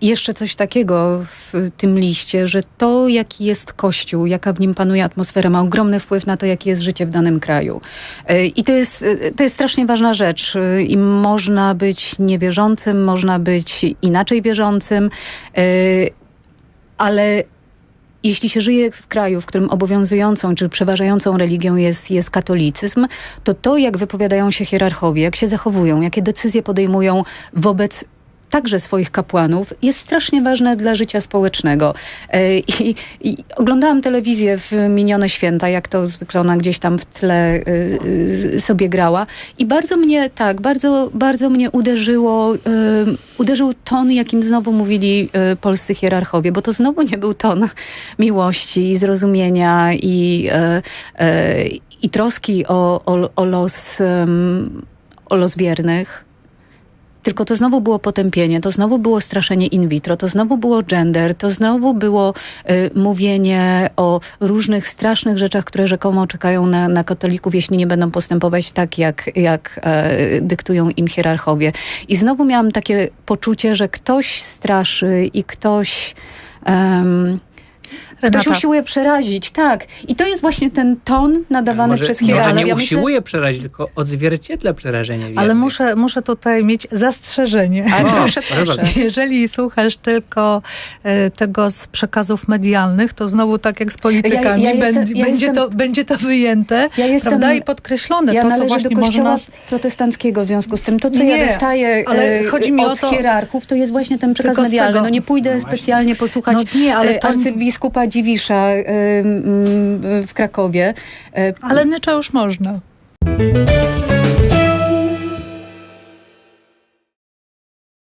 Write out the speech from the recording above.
jeszcze coś takiego w tym liście, że to, jaki jest Kościół, jaka w nim panuje atmosfera, ma ogromny wpływ na to, jakie jest życie w danym kraju. E, I to jest, to jest strasznie ważna rzecz. I można być niewierzącym, można być inaczej wierzącym, ale jeśli się żyje w kraju, w którym obowiązującą czy przeważającą religią jest, jest katolicyzm, to to, jak wypowiadają się hierarchowie, jak się zachowują, jakie decyzje podejmują wobec także swoich kapłanów, jest strasznie ważne dla życia społecznego. E, I, I, oglądałam telewizję w minione święta, jak to zwykle ona gdzieś tam w tle y, y, sobie grała. I bardzo mnie, tak, bardzo, bardzo mnie uderzyło, uderzył ton, jakim znowu mówili polscy hierarchowie, bo to znowu nie był ton miłości, zrozumienia i, i troski o, o, o los, o los wiernych tylko to znowu było potępienie, to znowu było straszenie in vitro, to znowu było gender, to znowu było y, mówienie o różnych strasznych rzeczach, które rzekomo czekają na, na katolików, jeśli nie będą postępować tak, jak, jak y, dyktują im hierarchowie. I znowu miałam takie poczucie, że ktoś straszy i ktoś... Renata. Ktoś usiłuje przerazić, tak. I to jest właśnie ten ton nadawany może, przez hierarchię. Może nie ja usiłuje myślę... przerazić, tylko odzwierciedla przerażenie. Ale muszę, muszę tutaj mieć zastrzeżenie. Ale proszę, proszę. Jeżeli słuchasz tylko e, tego z przekazów medialnych, to znowu tak jak z politykami, ja, ja jestem, będzie, ja jestem, to, będzie to wyjęte ja jestem, prawda? i podkreślone. Ja to, co właśnie do kościoła można... protestanckiego w związku z tym. To, co nie, ja dostaję ale e, chodzi mi od o to... hierarchów, to jest właśnie ten przekaz medialny. No nie pójdę no specjalnie posłuchać no nie, ale e, to... arcybiskupa Dziwisza w Krakowie. Ale nycza już można.